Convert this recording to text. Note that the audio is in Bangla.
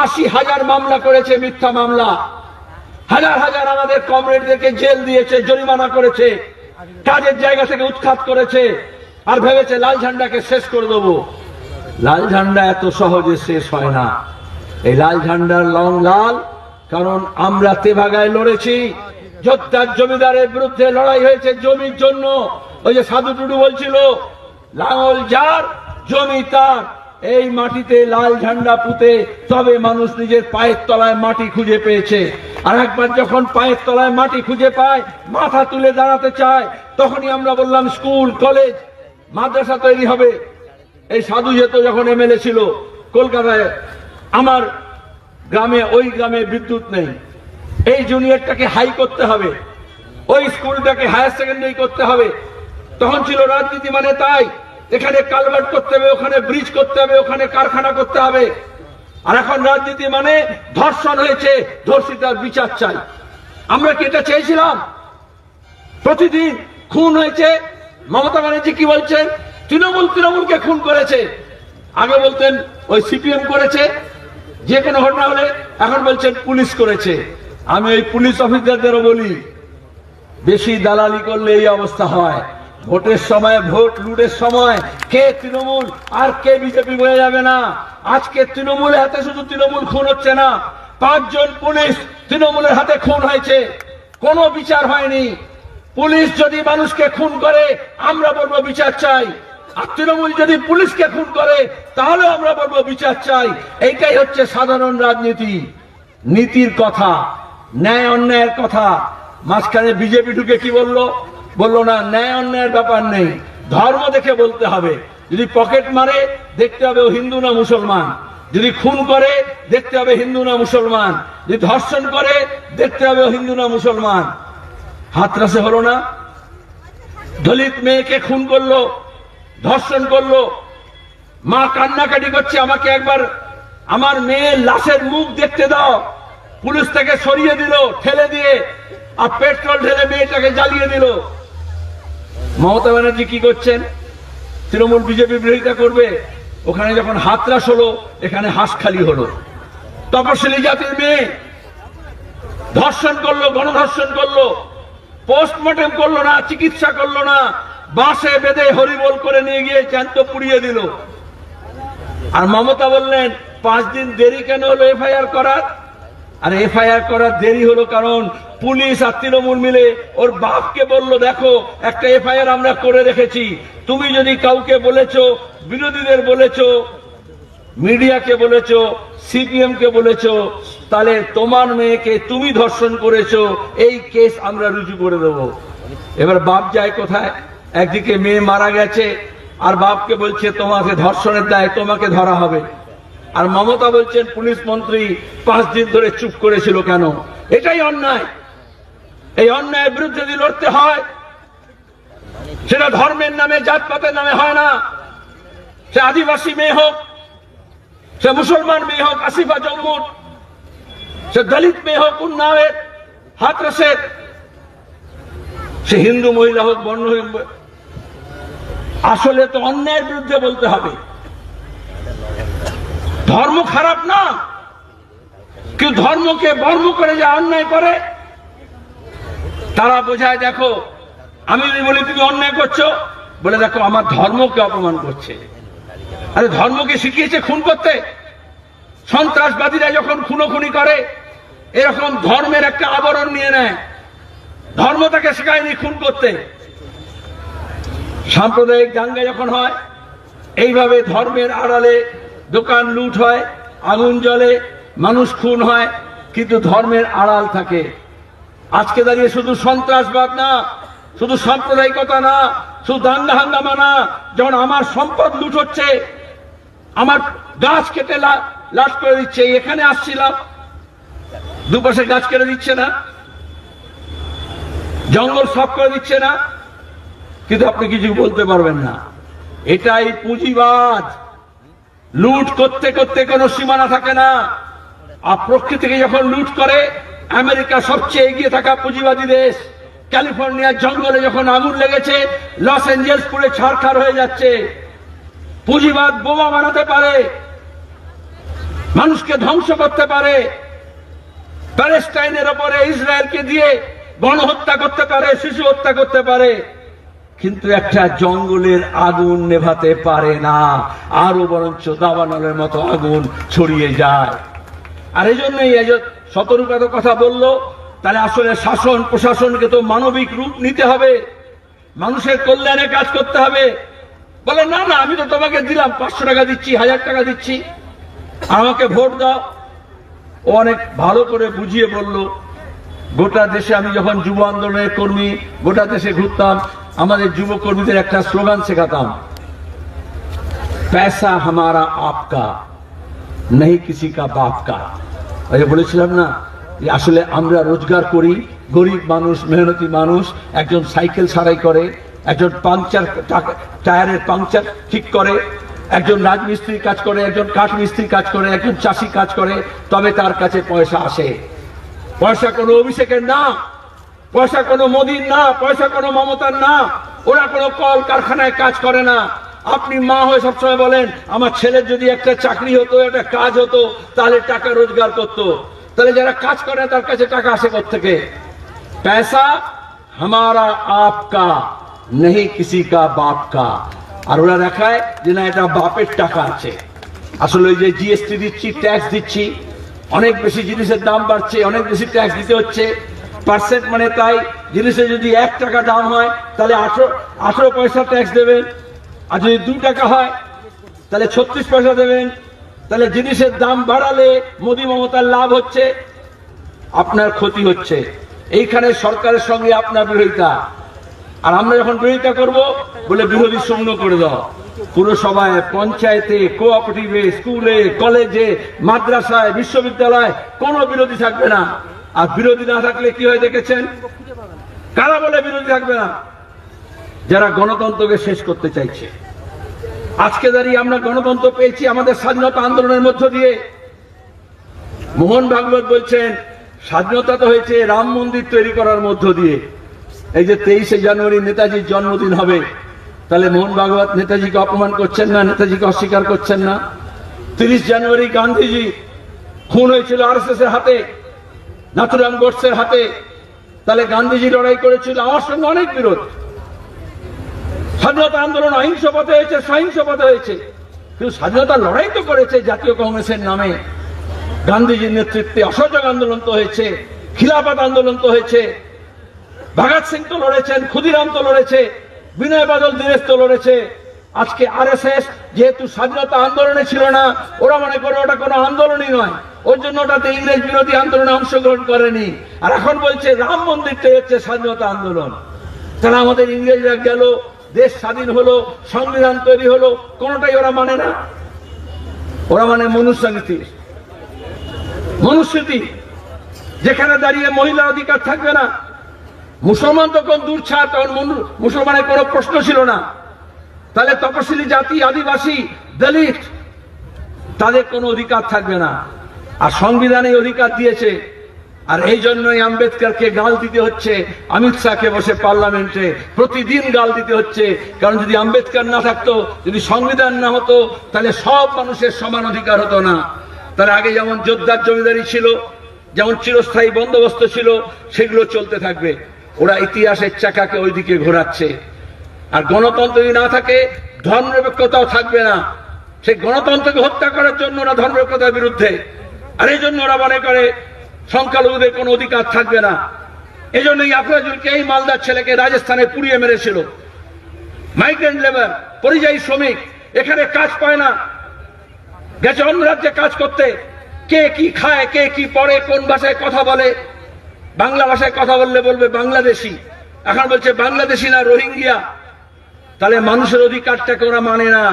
আশি হাজার মামলা করেছে মিথ্যা মামলা। হাজার হাজার আমাদের কমরেডদেরকে জেল দিয়েছে, জরিমানা করেছে, কাজের জায়গা থেকে উৎখাত করেছে, আর ভেবেছে লাল ঝান্ডাকে শেষ করে দেবো। লাল ঝান্ডা এত সহজে শেষ হয় না। এই লাল ঝান্ডার লং লাল, কারণ আমরা তেভাগায় লড়েছি। যোদ্ধার জমিদারের বিরুদ্ধে লড়াই হয়েছে জমির জন্য। ওই যে সাধু টুডু বলছিল, লাঙল যার, জমি তার। এই মাটিতে লাল ঝান্ডা পুঁতে তবে মানুষ নিজের পায়ের তলায় মাটি খুঁজে পেয়েছে। আর একবার যখন পায়ের তলায় মাটি খুঁজে পায়, মাথা তুলে দাঁড়াতে চায়, তখনই আমরা বললাম, স্কুল, কলেজ, মাদ্রাসা তৈরি হবে। এই সাধু যেত যখন এমএলএ ছিল, কলকাতায়, আমার গ্রামে, ওই গ্রামে বিদ্যুৎ নেই। এই জুনিয়রটাকে হাই করতে হবে। ওই স্কুলটাকে হায়ার সেকেন্ডারি করতে হবে। তখন ছিল রাজনীতি মানে তাই। এখানে কালভার্ট করতে হবে, ওখানে ব্রিজ করতে হবে, ওখানে কারখানা করতে হবে। আর এখন রাজনীতি মানে ধর্ষণ হয়েছে, ধর্ষিতার বিচার চাই। আমরা কি এটা চেয়েছিলাম? প্রতিদিন খুন হয়েছে, মমতা ব্যানার্জি কি বলছেন? তৃণমূল তৃণমূলকে খুন করেছে। আগে বলতেন, ওই সিপিএম করেছে, যে কোনো ঘটনা হলে এখন বলছেন, পুলিশ করেছে। আমি ওই পুলিশ অফিসারদেরও বলি, বেশি দালালি করলে এই অবস্থা হয়। ভোটের সময়, ভোট লুটের সময় কে তৃণমূল আর কে বিজেপি বয়ে যাবে না? আজকে তৃণমূলের হাতে শুধু তৃণমূল খুন হচ্ছে না, পাঁচজন পুলিশ তৃণমূলের হাতে খুন হয়েছে। কোনো বিচার হয়নি। পুলিশ যদি মানুষকে খুন করে, আমরা বলব বিচার চাই। আর তৃণমূল যদি পুলিশকে খুন করে তাহলে আমরা বলব বিচার চাই। এইটাই হচ্ছে সাধারণ রাজনীতি। নীতির কথা, ন্যায় অন্যায়ের কথা। মাঝখানে বিজেপি ঢুকে কি বলল? বলল, না, ন্যায় অন্যায়ের ব্যাপার নেই। ধর্ম দেখে বলতে হবে। যদি পকেট মারে, দেখতে হবে ও হিন্দু না মুসলমান। যদি খুন করে, দেখতে হবে হিন্দু না মুসলমান। যদি ধর্ষণ করে, দেখতে হবে ও হিন্দু না মুসলমান। হাতরাসে হলো না। দলিত মেয়েকে খুন করল, ধর্ষণ করল। মা কান্নাকাটি করছে, আমাকে একবার আমার মেয়ের লাশের মুখ দেখতে দাও। পুলিশ থেকে সরিয়ে দিল, ঠেলে দিয়ে, আর পেট্রোল ঢেলে মেয়েটাকে জ্বালিয়ে দিল। মমতা ব্যানার্জি কি করছেন? তৃণমূল বিজেপি বিরোধিতা করবে। ওখানে যখন হাতরাস হলো এখানে হাঁসখালি হলো। তপশিলি জাতির মেয়ে ধর্ষণ করল, গণধর্ষণ করল, পোস্টমর্টম করল না, চিকিৎসা করল না বাসে বেঁধে হরিবোল করে নিয়ে গিয়ে জ্যান্ত পুড়িয়ে দিল। আর মমতা বললেন, পাঁচ দিন দেরি কেন হলো এফআইআর করার? আর এফআইআর করার দেরি হলো কারণ পুলিশ আর তৃণমূল মিলে ওর বাপকে বলল, দেখো, একটা এফআইআর আমরা করে রেখেছি। তুমি যদি কাউকে বলেছ, বিরোধীদের বলেছ, মিডিয়াকে বলেছ সিপিএম কে বলেছ, তাহলে তোমার মেয়েকে তুমি ধর্ষণ করেছ, এই কেস আমরা রুজু করে দেব। এবার বাপ যায় কোথায়? একদিকে মেয়ে মারা গেছে, আর বাপকে বলছে, তোমাকে ধর্ষণের দায় তোমাকে ধরা হবে। আর মমতা বলছেন, পুলিশ মন্ত্রী পাঁচ দিন ধরে চুপ করেছিল কেন? এটাই অন্যায়। এই অন্যায়ের বিরুদ্ধে যদি লড়তে হয়, সেটা ধর্মের নামে, জাতপাতের নামে হয় না। সে আদিবাসী মেয়ে হোক, সে মুসলমান মেয়ে হোক, আসিফা জম্মুর, সে দলিত মেয়ে হোক, উন্নাওয়ের হাতরসের সে হিন্দু মহিলা হোক, বর্ণ আসলে তো অন্যায়ের বিরুদ্ধে বলতে হবে। ধর্ম খারাপ না। কেউ ধর্মকে বর্ম করে যা অন্যায় করে, তারা বোঝায়, দেখো, আমি যদি বলি তুমি অন্যায় করছ, বলে দেখো, আমার ধর্মকে অপমান করছে। আরে, ধর্মকে শিখিয়েছে খুন করতে। সন্ত্রাসবাদীরা যখন খুনোখুনি করে, এরকম ধর্মের একটা আবরণ নিয়ে নেয়। ধর্ম তাকে শেখায়নি খুন করতে। সাম্প্রদায়িক দাঙ্গা যখন হয়, এইভাবে ধর্মের আড়ালে দোকান লুট হয়, আগুন জ্বলে, মানুষ খুন হয়, কিন্তু ধর্মের আড়াল থাকে। আজকে দাঁড়িয়ে শুধু সন্ত্রাসবাদ না, শুধু সাম্প্রদায়িকতা না, শুধু দাঙ্গা হাঙ্গামা না, যখন আমার সম্পদ লুট হচ্ছে, আমার গাছ কেটে লাশ করে দিচ্ছে, এখানে আসছিলাম। দুপাশে গাছ কেটে দিচ্ছে না, জঙ্গল সব করে দিচ্ছে না, কিন্তু আপনি কিছু বলতে পারবেন না। এটাই পুঁজিবাদ লুট করতে করতে কোনো সীমানা থাকে না। আর প্রকৃতিকে যখন লুট করে, আমেরিকা সবচেয়ে এগিয়ে থাকা পুঁজিবাদী দেশ ক্যালিফোর্নিয়ার জঙ্গলে যখন আগুন লেগেছে, লস এঞ্জেলস পুরে ছাড়খাড় হয়ে যাচ্ছে। পুঁজিবাদ বোমা বানাতে পারে, মানুষকে ধ্বংস করতে পারে, প্যালেস্টাইনের ওপরে ইসরায়েলকে দিয়ে গণহত্যা করতে পারে, শিশু হত্যা করতে পারে। কিন্তু একটা জঙ্গলের আগুন নেভাতে পারে না। আরও বরঞ্চ দাবানলের মতো আগুন ছড়িয়ে যায়। আর এই জন্যই সতর্কতা কথা বলল, তাহলে আসলে শাসন প্রশাসনকে তো মানবিক রূপ নিতে হবে। মানুষের কল্যাণে কাজ করতে হবে। বলে, না না, আমি তো তোমাকে দিলাম, পাঁচশো টাকা দিচ্ছি, হাজার টাকা দিচ্ছি। আমাকে ভোট দাও। ও অনেক ভালো করে বুঝিয়ে বলল, গোটা দেশে আমি যখন যুব আন্দোলনের কর্মী, গোটা দেশে ঘুরতাম আমাদের যুব কর্মীদের একটা স্লোগান শেখাতাম पैसा हमारा आपका नहीं किसी का बाप का ওই যে বলেছিলাম না যে আসলে আমরা রোজগার করি গরিব মানুষ মেহনতি মানুষ একজন সাইকেল সারাই করে একজন পাংচার টাকা- টায়ারের পাংচার ঠিক করে একজন রাজমিস্ত্রি কাজ করে একজন কাঠ মিস্ত্রি কাজ করে একজন চাষি কাজ করে তবে তার কাছে পয়সা আসে পয়সা কোনো অভিষেকের না পয়সা কোনো মোদির না, পয়সা কোনো মমতার না। ওরা কোনো কল কারখানায় কাজ করে না। আপনি মা হয়ে সবসময় বলেন, আমার ছেলের যদি একটা চাকরি হতো, একটা কাজ হতো, তাহলে টাকা রোজগার করত। তাহলে যারা কাজ করে তার কাছে টাকা আসে থেকে পয়সা হামারা আপকা নেই কিসি কা বাপ কা আর ওরা দেখায় যে না, এটা বাপের টাকা আছে। আসলে ওই যে জিএসটি দিচ্ছি ট্যাক্স দিচ্ছি, অনেক বেশি জিনিসের দাম বাড়ছে, অনেক বেশি ট্যাক্স দিতে হচ্ছে। পার্সেন্ট মানে তাই জিনিসে যদি এক টাকা দাম হয়, তাহলে আঠারো আঠারো পয়সা ট্যাক্স দেবেন। আর যদি দু টাকা হয়, তাহলে ছত্রিশ পয়সা দেবেন। তাহলে জিনিসের দাম বাড়ালে মোদী মমতার লাভ হচ্ছে, আপনার ক্ষতি হচ্ছে। এইখানে সরকারের সঙ্গে আপনার বিরোধিতা। আর আমরা যখন বিরোধিতা করব, বলে বিরোধী শূন্য করে দাও। পুরসভায়, পঞ্চায়েতে কোঅপারেটিভে স্কুলে কলেজে মাদ্রাসায়, বিশ্ববিদ্যালয় কোনো বিরোধী থাকবে না। আর বিরোধী না থাকলে কি হয় দেখেছেন? কারা বলে বিরোধী থাকবে না? যারা গণতন্ত্রকে শেষ করতে চাইছে। আজকে দাঁড়িয়ে আমরা গণতন্ত্র পেয়েছি আমাদের স্বাধীনতা আন্দোলনের মধ্য দিয়ে। মোহন ভাগবত বলছেন, স্বাধীনতা তো হয়েছে রাম মন্দির তৈরি করার মধ্য দিয়ে। এই যে তেইশে জানুয়ারি নেতাজির জন্মদিন হবে, তাহলে মোহন ভাগবত নেতাজিকে অপমান করছেন না, নেতাজিকে অস্বীকার করছেন না? তিরিশ জানুয়ারি গান্ধীজি খুন হয়েছিল আর হাতে। নাথুরাম গোডসের হাতে। তাহলে গান্ধীজি লড়াই করেছিল, আমার সঙ্গে অনেক বিরোধ। স্বাধীনতা আন্দোলন অহিংস পথে হয়েছে, সহিংস পথে হয়েছে। কিন্তু স্বাধীনতা লড়াই তো করেছে জাতীয় কংগ্রেসের নামে। গান্ধীজির নেতৃত্বে অসহযোগ আন্দোলন তো হয়েছে, খিলাফত আন্দোলন তো হয়েছে। ভগৎ সিং তো লড়েছেন, ক্ষুদিরাম তো লড়েছে, বিনয় বাদল, দীনেশ তো লড়েছে। আজকে আর এস এস যেহেতু স্বাধীনতা আন্দোলনে ছিল না, ওরা মনে করে ওটা কোনো আন্দোলনই নয়। ওর জন্য ওটাতে ইংরেজ বিরোধী আন্দোলনে অংশগ্রহণ করেনি। আর এখন বলছে রাম মন্দিরটাই হচ্ছে স্বাধীনতা আন্দোলন। তারা আমাদের ইংরেজরা গেল, দেশ স্বাধীন হলো, সংবিধান তৈরি হলো, কোনোটাই ওরা মানে না। ওরা মানে মনুষ্যনীতি মনুস্মৃতি যেখানে দাঁড়িয়ে মহিলা অধিকার থাকবে না। মুসলমান তখন দূর ছাড় তখন মুসলমানের কোনো প্রশ্ন ছিল না। তাহলে তপশিলি জাতি, আদিবাসী, দলিত, তাদের কোনো অধিকার থাকবে না। আর সংবিধানে অধিকার দিয়েছে। আর এই জন্যই আম্বেদকরকে গাল দিতে হচ্ছে। অমিত শাহকে বসে পার্লামেন্টে প্রতিদিন গাল দিতে হচ্ছে। কারণ যদি আম্বেদকর না থাকতো, যদি সংবিধান না হতো, তাহলে সব মানুষের সমান অধিকার হতো না। তার আগে যেমন যোদ্ধার জমিদারি ছিল, যেমন চিরস্থায়ী বন্দোবস্ত ছিল, সেগুলো চলতে থাকবে। ওরা ইতিহাসের চাকাকে ওইদিকে ঘোরাচ্ছে। আর গণতন্ত্র যদি না থাকে, ধর্মনিরপেক্ষতাও থাকবে না। সেই গণতন্ত্রকে হত্যা করার জন্য ওরা ধর্মনিরপেক্ষতার বিরুদ্ধে। আর এই জন্য ওরা মনে করে সংখ্যালঘুদের কোনো অধিকার থাকবে না। এই জন্যই আফরাজুলকে এই মালদার ছেলেকে রাজস্থানে পুড়িয়ে মেরেছিল। মাইগ্রেন্ট লেবার, পরিযায়ী শ্রমিক, এখানে কাজ পায় না। গেছে অন্য রাজ্যে কাজ করতে। কে কি খায়, কে কি পড়ে, কোন ভাষায় কথা বলে? বাংলা ভাষায় কথা বললে বলবে বাংলাদেশি। এখন বলছে বাংলাদেশি না রোহিঙ্গিয়া। তাহলে মানুষের অধিকারটাকে ওরা মানে না।